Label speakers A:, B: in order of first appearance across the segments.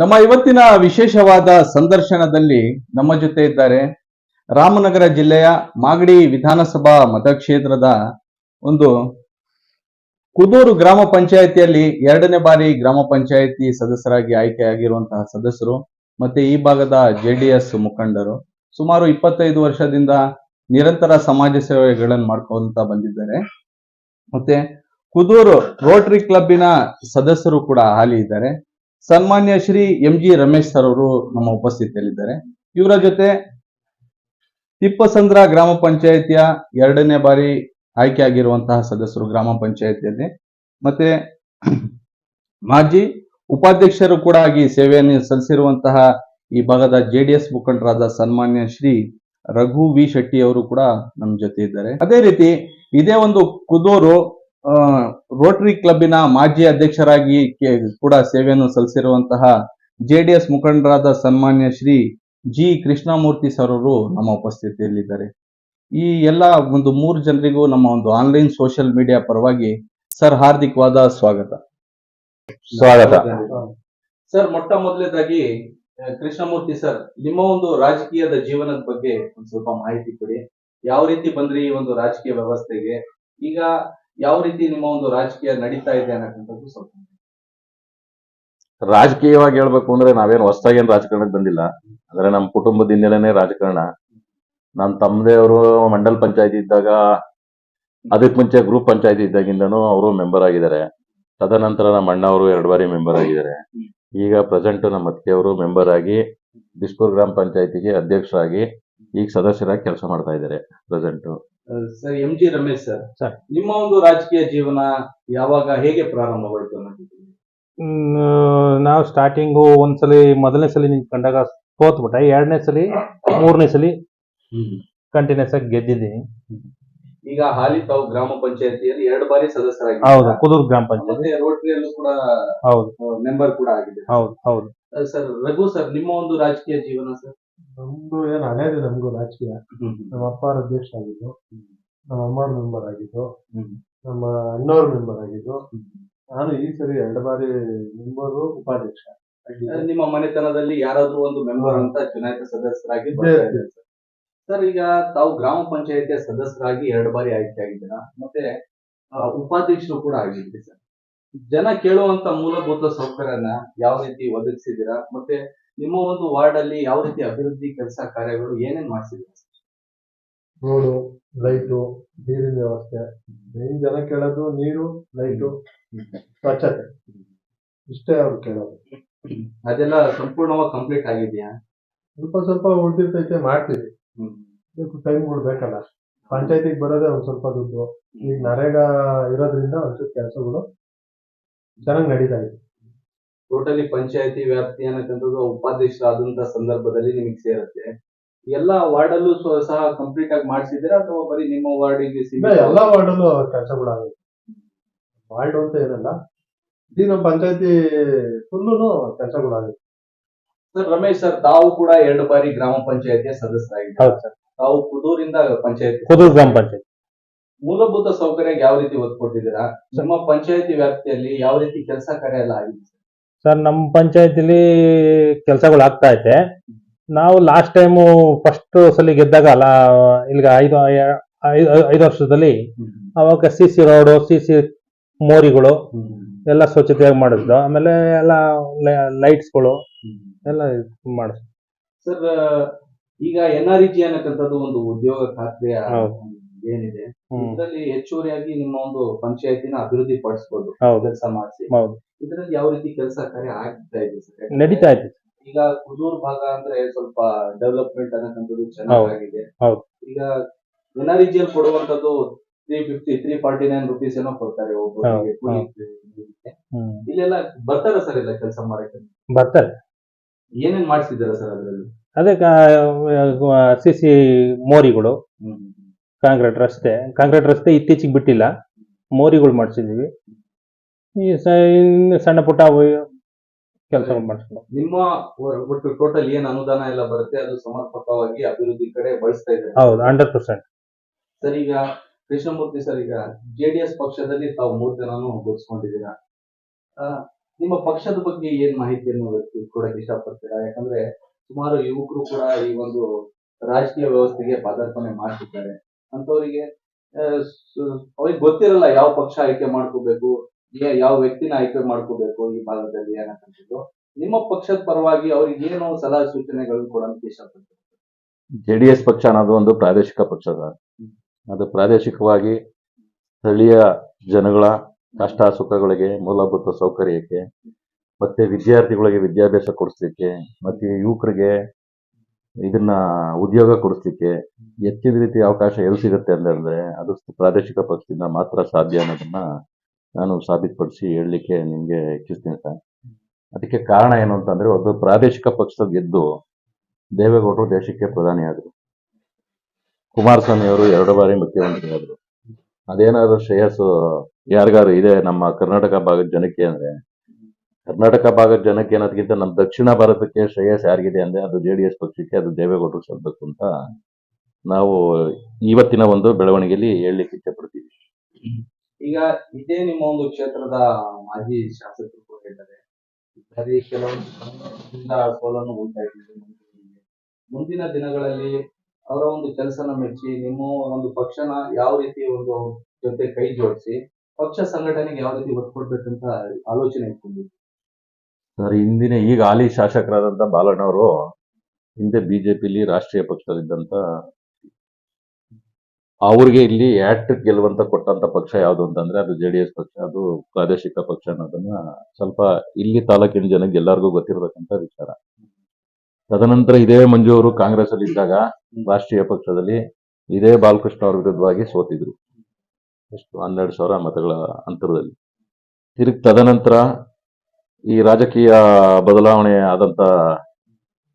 A: ನಮ್ಮ ಇವತ್ತಿನ ವಿಶೇಷವಾದ ಸಂದರ್ಶನದಲ್ಲಿ ನಮ್ಮ ಜೊತೆ ಇದ್ದಾರೆ ರಾಮನಗರ ಜಿಲ್ಲೆಯ ಮಾಗಡಿ ವಿಧಾನಸಭಾ ಮತಕ್ಷೇತ್ರದ ಒಂದು ಕುದೂರು ಗ್ರಾಮ ಪಂಚಾಯತಿಯಲ್ಲಿ ಎರಡನೇ ಬಾರಿ ಗ್ರಾಮ ಪಂಚಾಯಿತಿ ಸದಸ್ಯರಾಗಿ ಆಯ್ಕೆಯಾಗಿರುವಂತಹ ಸದಸ್ಯರು ಮತ್ತೆ ಈ ಭಾಗದ ಜೆಡಿಎಸ್ ಮುಖಂಡರು ಸುಮಾರು ಇಪ್ಪತ್ತೈದು ವರ್ಷದಿಂದ ನಿರಂತರ ಸಮಾಜ ಸೇವೆಗಳನ್ನು ಮಾಡ್ಕೊಂತ ಬಂದಿದ್ದಾರೆ. ಮತ್ತೆ ಕುದೂರು ರೋಟರಿ ಕ್ಲಬ್ಬಿನ ಸದಸ್ಯರು ಕೂಡ ಹಾಲಿ ಇದ್ದಾರೆ. ಸನ್ಮಾನ್ಯ Shri M G Ramesh sir ಅವರು ನಮ್ಮ ಉಪಸ್ಥಿತಿಯಲ್ಲಿದ್ದಾರೆ. ಇವರ ಜೊತೆ ತಿಪ್ಪಸಂದ್ರ ಗ್ರಾಮ ಪಂಚಾಯಿತಿಯ ಎರಡನೇ ಬಾರಿ ಆಯ್ಕೆಯಾಗಿರುವಂತಹ ಸದಸ್ಯರು ಗ್ರಾಮ ಪಂಚಾಯಿತಿಯಲ್ಲಿ. ಮತ್ತೆ ಮಾಜಿ ಉಪಾಧ್ಯಕ್ಷರು ಕೂಡ ಆಗಿ ಸೇವೆಯನ್ನು ಸಲ್ಲಿಸಿರುವಂತಹ ಈ ಭಾಗದ ಜೆಡಿಎಸ್ ಮುಖಂಡರಾದ ಸನ್ಮಾನ್ಯ ಶ್ರೀ ರಘು ವಿ ಶೆಟ್ಟಿ ಅವರು ಕೂಡ ನಮ್ಮ ಜೊತೆ ಇದ್ದಾರೆ. ಅದೇ ರೀತಿ ಇದೇ ಒಂದು ಕುದೂರು ರೋಟರಿ ಕ್ಲಬ್ಬಿನ ಮಾಜಿ ಅಧ್ಯಕ್ಷರಾಗಿ ಕೆ- ಕೂಡ ಸೇವೆಯನ್ನು ಸಲ್ಲಿಸಿರುವಂತಹ ಜೆಡಿಎಸ್ ಮುಖಂಡರಾದ ಸನ್ಮಾನ್ಯ ಶ್ರೀ ಜಿ ಕೃಷ್ಣಮೂರ್ತಿ ಸರ್ ಅವರು ನಮ್ಮ ಉಪಸ್ಥಿತಿಯಲ್ಲಿದ್ದಾರೆ. ಈ ಎಲ್ಲ ಒಂದು ಮೂರು ಜನರಿಗೂ ನಮ್ಮ ಒಂದು ಆನ್ಲೈನ್ ಸೋಷಿಯಲ್ ಮೀಡಿಯಾ ಪರವಾಗಿ ಸರ್ ಹಾರ್ದಿಕವಾದ ಸ್ವಾಗತ.
B: ಸ್ವಾಗತ.
A: ಸರ್ ಮೊಟ್ಟ ಮೊದಲನೇದಾಗಿ ಕೃಷ್ಣಮೂರ್ತಿ ಸರ್ ನಿಮ್ಮ ಒಂದು ರಾಜಕೀಯದ ಜೀವನದ ಬಗ್ಗೆ ಒಂದು ಸ್ವಲ್ಪ ಮಾಹಿತಿ ಕೊಡಿ. ಯಾವ ರೀತಿ ಬಂದ್ರಿ ಈ ಒಂದು ರಾಜಕೀಯ ವ್ಯವಸ್ಥೆಗೆ? ಈಗ ಯಾವ ರೀತಿ ನಿಮ್ಮ ಒಂದು ರಾಜಕೀಯ ನಡೀತಾ ಇದೆ ಅನ್ನೋದು ಸ್ವಲ್ಪ
B: ರಾಜಕೀಯವಾಗಿ ಹೇಳ್ಬೇಕು ಅಂದ್ರೆ ನಾವೇನು ಹೊಸದಾಗೇನು ರಾಜಕಾರಣಕ್ಕೆ ಬಂದಿಲ್ಲ. ಅಂದ್ರೆ ನಮ್ಮ ಕುಟುಂಬದ ಹಿನ್ನೆಲೆನೇ ರಾಜಕಾರಣ. ನಮ್ಮ ತಮ್ಮದೇವರು ಮಂಡಲ್ ಪಂಚಾಯತಿ ಇದ್ದಾಗ ಅದಕ್ಕೆ ಮುಂಚೆ ಗ್ರೂಪ್ ಪಂಚಾಯತಿ ಇದ್ದಾಗಿಂದನೂ ಅವರು ಮೆಂಬರ್ ಆಗಿದ್ದಾರೆ. ತದನಂತರ ನಮ್ಮ ಅಣ್ಣ ಅವರು ಎರಡು ಬಾರಿ ಮೆಂಬರ್ ಆಗಿದ್ದಾರೆ. ಈಗ ಪ್ರೆಸೆಂಟ್ ನಮ್ಮ ಅತ್ತಿಗೆಯವರು ಮೆಂಬರ್ ಆಗಿ ದಿಸ್ಪುರ್ ಗ್ರಾಮ ಪಂಚಾಯತಿಗೆ ಅಧ್ಯಕ್ಷರಾಗಿ ಈಗ ಸದಸ್ಯರಾಗಿ ಕೆಲಸ ಮಾಡ್ತಾ ಇದ್ದಾರೆ present.
A: Sir M G Ramesh sir.
C: Sir.
A: ನಿಮ್ಮ ಒಂದು ರಾಜಕೀಯ ಜೀವನ ಯಾವಾಗ ಹೇಗೆ ಪ್ರಾರಂಭವಾಯಿತು ಅನ್ನೋದು
C: ನಾವು ಸ್ಟಾರ್ಟಿಂಗು ಒಂದ್ಸಲಿ ಮೊದಲನೇ ಸಲ ನಿಂತ್ಕೊಂಡಾಗ ಸೋತ್ಬಿಟ್ಟೆ ಎರಡನೇ ಸಲ ಮೂರನೇ ಸಲ ಕಂಟಿನ್ಯೂಸ್ ಆಗಿ ಗೆದ್ದಿದ್ದೀನಿ.
A: ಈಗ ಹಾಲಿ ತಾವು ಗ್ರಾಮ ಪಂಚಾಯತಿಯಲ್ಲಿ ಎರಡು ಬಾರಿ ಸದಸ್ಯರಾಗಿ
C: ಹೌದು ಕುದೂರು ಗ್ರಾಮ ಪಂಚಾಯತ್.
A: ರೋಟರಿಯಲ್ಲೂ ಕೂಡ
C: ಹೌದು.
A: ಮೆಂಬರ್ ಕೂಡ ಆಗಿದೆ.
C: ಹೌದು ಹೌದು.
A: ಸರ್ ರಘು ಸರ್ ನಿಮ್ಮ ಒಂದು ರಾಜಕೀಯ ಜೀವನ ಸರ್?
D: ನಮ್ದು ಏನ್ ಹಳೇದು ನಮ್ಗೂ ರಾಜಕೀಯ. ನಮ್ಮ ಅಪ್ಪ ಅಧ್ಯಕ್ಷ ಆಗಿದ್ದು ನಮ್ಮ ಅಮ್ಮವ್ರ ಮೆಂಬರ್ ಆಗಿದ್ದು ನಮ್ಮ ಅಣ್ಣವ್ರ ಮೆಂಬರ್ ಆಗಿದ್ದು. ನಾನು ಈ ಸರಿ ಎರಡು ಬಾರಿ ಮೆಂಬರ್ ಉಪಾಧ್ಯಕ್ಷ.
A: ನಿಮ್ಮ ಮನೆತನದಲ್ಲಿ ಯಾರಾದ್ರೂ ಒಂದು ಮೆಂಬರ್ ಅಂತ ಚುನಾಯಿತ ಸದಸ್ಯರಾಗಿ ಸರ್ ಈಗ ತಾವು ಗ್ರಾಮ ಪಂಚಾಯತಿಯ ಸದಸ್ಯರಾಗಿ ಎರಡು ಬಾರಿ ಆಯ್ಕೆ ಆಗಿದ್ದೀರಾ? ಮತ್ತೆ ಉಪಾಧ್ಯಕ್ಷರು ಕೂಡ ಆಗಿದ್ರಿ ಸರ್. ಜನ ಕೇಳುವಂತ ಮೂಲಭೂತ ಸೌಕರ್ಯನ ಯಾವ ರೀತಿ ಒದಗಿಸಿದ್ದೀರಾ? ಮತ್ತೆ ನಿಮ್ಮ ಒಂದು ವಾರ್ಡ್ ಅಲ್ಲಿ ಯಾವ ರೀತಿ ಅಭಿವೃದ್ಧಿ ಕೆಲಸ ಕಾರ್ಯಗಳು ಏನೇನ್ ಮಾಡಿಸಿದ್ರು?
D: ರೋಡು ಲೈಟು ನೀರಿನ ವ್ಯವಸ್ಥೆ. ಮೇನ್ ಜನ ಕೇಳೋದು ನೀರು ಲೈಟು ಸ್ವಚ್ಛತೆ. ಇಷ್ಟೇ ಅವ್ರು ಕೇಳೋದು.
A: ಅದೆಲ್ಲ ಸಂಪೂರ್ಣವಾಗಿ ಕಂಪ್ಲೀಟ್ ಆಗಿದೆಯಾ?
D: ಸ್ವಲ್ಪ ಸ್ವಲ್ಪ ಉಳಿದಿರ್ತೈತೆ ಮಾಡ್ತೀವಿ. ಟೈಮ್ ಬೇಕಲ್ಲ. ಪಂಚಾಯತಿಗೆ ಬರೋದೇ ಒಂದ್ ಸ್ವಲ್ಪ ದುಡ್ಡು. ಈಗ ನರೇಗಾ ಇರೋದ್ರಿಂದ ಒಂಚೂರು ಕೆಲಸಗಳು ಚೆನ್ನಾಗಿ ನಡೀತಾ ಇದೆ.
A: ಟೋಟಲಿ ಪಂಚಾಯತಿ ವ್ಯಾಪ್ತಿ ಅನ್ನತಕ್ಕಂಥದ್ದು ಉಪಾಧ್ಯಕ್ಷರಾದಂತ ಸಂದರ್ಭದಲ್ಲಿ ನಿಮಗೆ ಸೇರುತ್ತೆ. ಎಲ್ಲ ವಾರ್ಡ್ ಅಲ್ಲೂ ಸ್ವ- ಸಹ ಕಂಪ್ಲೀಟ್ ಆಗಿ ಮಾಡಿಸಿದ್ದೀರಾ ಅಥವಾ ಬರೀ ನಿಮ್ಮ ವಾರ್ಡಿಗೆ
D: ಎಲ್ಲ ವಾರ್ಡಲ್ಲೂ ಕೆಲಸಗಳಾಗುತ್ತೆ ವಾರ್ಡ್ ಅಂತ ಏನಲ್ಲ ಇಡೀ ನಮ್ಮ ಪಂಚಾಯತಿ ಫುಲ್ಲು ಕೆಲಸಗಳಾಗುತ್ತೆ
A: ಸರ್ ರಮೇಶ್ ಸರ್ ತಾವು ಕೂಡ ಎರಡು ಬಾರಿ ಗ್ರಾಮ ಪಂಚಾಯತಿಯ ಸದಸ್ಯರಾಗಿದ್ದಾರೆ?
C: ಹೌದು ಸರ್.
A: ತಾವು ಕುದೂರಿಂದ ಪಂಚಾಯತಿ
C: ಕುದೂರು ಗ್ರಾಮ ಪಂಚಾಯತ್.
A: ಮೂಲಭೂತ ಸೌಕರ್ಯ ಯಾವ ರೀತಿ ಒತ್ತು ಕೊಟ್ಟಿದ್ದೀರಾ ನಮ್ಮ ಪಂಚಾಯತಿ ವ್ಯಾಪ್ತಿಯಲ್ಲಿ ಯಾವ ರೀತಿ ಕೆಲಸ ಕಾರ್ಯ ಎಲ್ಲ ಆಗಿದೆ? ಸರ್?
C: ನಮ್ಮ ಪಂಚಾಯತಿಲಿ ಕೆಲಸಗಳು ಆಗ್ತಾ ಐತೆ ನಾವು ಲಾಸ್ಟ್ ಟೈಮು ಫಸ್ಟ್ ಸಲ ಗೆದ್ದಾಗ ಅಲ್ಲ ಇಲ್ಲಿಗ ಐದು ಐದು ವರ್ಷದಲ್ಲಿ ಅವಾಗ C C road C C ಮೋರಿಗಳು ಎಲ್ಲ ಸ್ವಚ್ಛತೆಯಾಗಿ ಮಾಡಿದ್ರು ಆಮೇಲೆ ಎಲ್ಲ ಲೈಟ್ಸ್ಗಳು ಎಲ್ಲ ಮಾಡಿದ್ರು
A: ಸರ್ ಈಗ ಎನ್ ಆರ್ ಜಿ ಅನ್ನಕ್ಕಂಥದ್ದು ಒಂದು ಉದ್ಯೋಗ ಖಾತ್ರಿಯ. ಏನಿದೆ. ಇದರಲ್ಲಿ ಹೆಚ್ಚುವರಿಯಾಗಿ ನಿಮ್ಮ ಒಂದು ಪಂಚಾಯತಿನ ಅಭಿವೃದ್ಧಿ ಪಡಿಸಬಹುದು
C: ಹೌದು.
A: ಕೆಲಸ ಮಾಡಿಸಿ.
C: ಹೌದು.
A: ಇದರಲ್ಲಿ ಯಾವ ರೀತಿ ಕೆಲಸ ಕಾರ್ಯ ಆಗ್ತಾ ಇದೆ ಸರ್?
C: ನಡೀತಾ ಇದೆ.
A: ಈಗ ಕುದೂರ್ ಭಾಗ ಅಂದ್ರೆ ಸ್ವಲ್ಪ ಡೆವಲಪ್ಮೆಂಟ್ ಅನ್ನತಕ್ಕಂಥದ್ದು ಚೆನ್ನಾಗಿದೆ
C: ಹೌದು.
A: ಈಗ ಎನ್ ಕೊಡುವಂತದ್ದು three fifty three forty nine rupees ಏನೋ ಕೊಡ್ತಾರೆ ಒಬ್ಬರಿಗೆ
C: ಹೌದು,
A: ಕೂಲಿ
C: ಹ್ಮ್.
A: ಇಲ್ಲೆಲ್ಲ ಬರ್ತಾರ ಸರ್ ಎಲ್ಲ ಕೆಲಸ ಮಾಡಕ್ಕೆ?
C: ಬರ್ತಾರೆ.
A: ಏನೇನ್ ಮಾಡಿಸಿದಾರೆ ಸರ್ ಅದರಲ್ಲಿ?
C: ಅದೇ ಸಿ ಸಿ ಮೋರಿಗಳು. ಕಾಂಕ್ರೀಟ್ ರಸ್ತೆ ಕಾಂಕ್ರೀಟ್ ರಸ್ತೆ ಇತ್ತೀಚೆಗೆ ಬಿಟ್ಟಿಲ್ಲ. ಮೋರಿಗಳು ಮಾಡಿಸಿದೀವಿ. ಈ ಸ ಸಣ್ಣ ಪುಟ್ಟ ಕೆಲಸಗಳು ಮಾಡಿಸ್ಕೊಂಡು
A: ನಿಮ್ಮ ಒಟ್ಟು ಟೋಟಲ್ ಏನ್ ಅನುದಾನ ಎಲ್ಲ ಬರುತ್ತೆ? ಅದು ಸಮರ್ಪಕವಾಗಿ ಅಭಿವೃದ್ಧಿ ಕಡೆ ಬಳಸ್ತಾ ಇದ್ದಾರೆ?
C: ಹೌದು ಹಂಡ್ರೆಡ್ ಪರ್ಸೆಂಟ್
A: ಸರ್ ಈಗ ಕೃಷ್ಣಮೂರ್ತಿ ಸರ್ ಈಗ ಜೆಡಿಎಸ್ ಪಕ್ಷದಲ್ಲಿ ತಾವು ಮೂರು ಜನನು ಗುರುಸ್ಕೊಂಡಿದ್ದೀರಾ ಆ, ನಿಮ್ಮ ಪಕ್ಷದ ಬಗ್ಗೆ ಏನ್ ಮಾಹಿತಿಯನ್ನು ಕೊಡಕ್ಕೆ ಇಷ್ಟಪಡ್ತೀರಾ? ಯಾಕಂದ್ರೆ ಸುಮಾರು ಯುವಕರು ಕೂಡ ಈ ಒಂದು ರಾಜಕೀಯ ವ್ಯವಸ್ಥೆಗೆ ಪಾದಾರ್ಪಣೆ ಮಾಡ್ತಿದ್ದಾರೆ. ಅಂತವರಿಗೆ ಅವ್ರಿಗೆ ಗೊತ್ತಿರಲ್ಲ ಯಾವ ಪಕ್ಷ ಆಯ್ಕೆ ಮಾಡ್ಕೋಬೇಕು ಯಾವ ವ್ಯಕ್ತಿನ ಆಯ್ಕೆ ಮಾಡ್ಕೋಬೇಕು ಈ ಭಾಗದಲ್ಲಿ ಏನಕ್ಕಂಥದ್ದು ನಿಮ್ಮ ಪಕ್ಷದ ಪರವಾಗಿ ಅವ್ರಿಗೆ ಏನು ಸಲಹೆ ಸೂಚನೆಗಳನ್ನು ಕೊಡೋಕೆ ಇಷ್ಟಪಡ್ತೀರಾ
B: ಜೆಡಿಎಸ್ ಪಕ್ಷ ಅನ್ನೋದು ಒಂದು ಪ್ರಾದೇಶಿಕ ಪಕ್ಷ ಸರ್ ಅದು ಪ್ರಾದೇಶಿಕವಾಗಿ ಸ್ಥಳೀಯ ಜನಗಳ ಕಷ್ಟ ಸುಖಗಳಿಗೆ ಮೂಲಭೂತ ಸೌಕರ್ಯಕ್ಕೆ ಮತ್ತೆ ವಿದ್ಯಾರ್ಥಿಗಳಿಗೆ ವಿದ್ಯಾಭ್ಯಾಸ ಕೊಡಿಸ್ಲಿಕ್ಕೆ ಮತ್ತೆ ಯುವಕರಿಗೆ ಇದನ್ನ ಉದ್ಯೋಗ ಕೊಡಿಸ್ಲಿಕ್ಕೆ ಹೆಚ್ಚಿನ ರೀತಿ ಅವಕಾಶ ಎಲ್ಲಿ ಸಿಗುತ್ತೆ ಅಂತಂದ್ರೆ ಅದು ಪ್ರಾದೇಶಿಕ ಪಕ್ಷದಿಂದ ಮಾತ್ರ ಸಾಧ್ಯ ಅನ್ನೋದನ್ನ ನಾನು ಸಾಬೀತುಪಡಿಸಿ ಹೇಳಲಿಕ್ಕೆ ನಿಮ್ಗೆ ಇಚ್ಛಿಸ್ತೀನಿ ಸರ್. ಅದಕ್ಕೆ ಕಾರಣ ಏನು ಅಂತಂದ್ರೆ ಒಂದು ಪ್ರಾದೇಶಿಕ ಪಕ್ಷದ ಗೆದ್ದು ದೇವೇಗೌಡರು ದೇಶಕ್ಕೆ ಪ್ರಧಾನಿ ಆದರು. ಕುಮಾರಸ್ವಾಮಿ ಅವರು ಎರಡು ಬಾರಿ ಮುಖ್ಯಮಂತ್ರಿ ಆದರು. ಅದೇನಾದ್ರು ಶ್ರೇಯಸ್ಸು ಯಾರಿಗಾರು ಇದೆ ನಮ್ಮ ಕರ್ನಾಟಕ ಭಾಗದ ಜನಕ್ಕೆ ಅಂದ್ರೆ ಕರ್ನಾಟಕ ಭಾಗದ ಜನಕ್ಕೆ ಅನ್ನೋದಕ್ಕಿಂತ ನಮ್ಮ ದಕ್ಷಿಣ ಭಾರತಕ್ಕೆ ಶ್ರೇಯಸ್ ಯಾರಿಗಿದೆ ಅಂದ್ರೆ ಅದು ಜೆ ಡಿ ಎಸ್ ಪಕ್ಷಕ್ಕೆ, ಅದು ದೇವೇಗೌಡರು ಸಲ್ಬೇಕು ಅಂತ ನಾವು ಇವತ್ತಿನ ಒಂದು ಬೆಳವಣಿಗೆಯಲ್ಲಿ ಹೇಳಲಿಕ್ಕೆ ಇಷ್ಟಪಡ್ತೀವಿ
A: ಈಗ ಇದೇ ನಿಮ್ಮ ಒಂದು ಕ್ಷೇತ್ರದ ಮಾಜಿ ಶಾಸಕರು ಕೂಡ ಬರೀ ಕೆಲವೊಂದು ಮುಂದಿನ ದಿನಗಳಲ್ಲಿ ಅವರ ಒಂದು ಕೆಲಸನ ಮೆಚ್ಚಿ, ನಿಮ್ಮ ಒಂದು ಪಕ್ಷನ ಯಾವ ರೀತಿ ಒಂದು ಜೊತೆ ಕೈ ಜೋಡಿಸಿ, ಪಕ್ಷ ಸಂಘಟನೆಗೆ ಯಾವ ರೀತಿ ಒತ್ತು ಕೊಡ್ಬೇಕಂತ ಆಲೋಚನೆ ಇಟ್ಕೊಂಡಿದ್ದೀವಿ
B: ಸರ್ ಹಿಂದಿನ ಈಗ ಹಾಲಿ ಶಾಸಕರಾದಂತ ಬಾಲಣ್ಣವರು ಹಿಂದೆ ಬಿಜೆಪಿಲಿ ರಾಷ್ಟ್ರೀಯ ಪಕ್ಷದಲ್ಲಿದ್ದಂಥ ಅವ್ರಿಗೆ ಇಲ್ಲಿ ಆ್ಯಕ್ಟ್ ಗೆಲ್ಲುವಂತ ಕೊಟ್ಟಂತ ಪಕ್ಷ ಯಾವುದು ಅಂತಂದ್ರೆ ಅದು ಜೆ ಡಿ ಎಸ್ ಪಕ್ಷ, ಅದು ಪ್ರಾದೇಶಿಕ ಪಕ್ಷ ಅನ್ನೋದನ್ನ ಸ್ವಲ್ಪ ಇಲ್ಲಿ ತಾಲೂಕಿನ ಜನಕ್ಕೆ ಎಲ್ಲರಿಗೂ ಗೊತ್ತಿರಬೇಕಂತ ವಿಚಾರ. ತದನಂತರ ಇದೇ ಮಂಜು ಅವರು ಕಾಂಗ್ರೆಸ್ ಅಲ್ಲಿ ಇದ್ದಾಗ ರಾಷ್ಟ್ರೀಯ ಪಕ್ಷದಲ್ಲಿ ಇದೇ ಬಾಲಕೃಷ್ಣ ಅವ್ರ ವಿರುದ್ಧವಾಗಿ ಸೋತಿದ್ರು. ಎಷ್ಟು ಹನ್ನೆರಡು ಸಾವಿರ ಮತಗಳ ಅಂತರದಲ್ಲಿ. ತಿರುಗಿ ತದನಂತರ ಈ ರಾಜಕೀಯ ಬದಲಾವಣೆ ಆದಂತ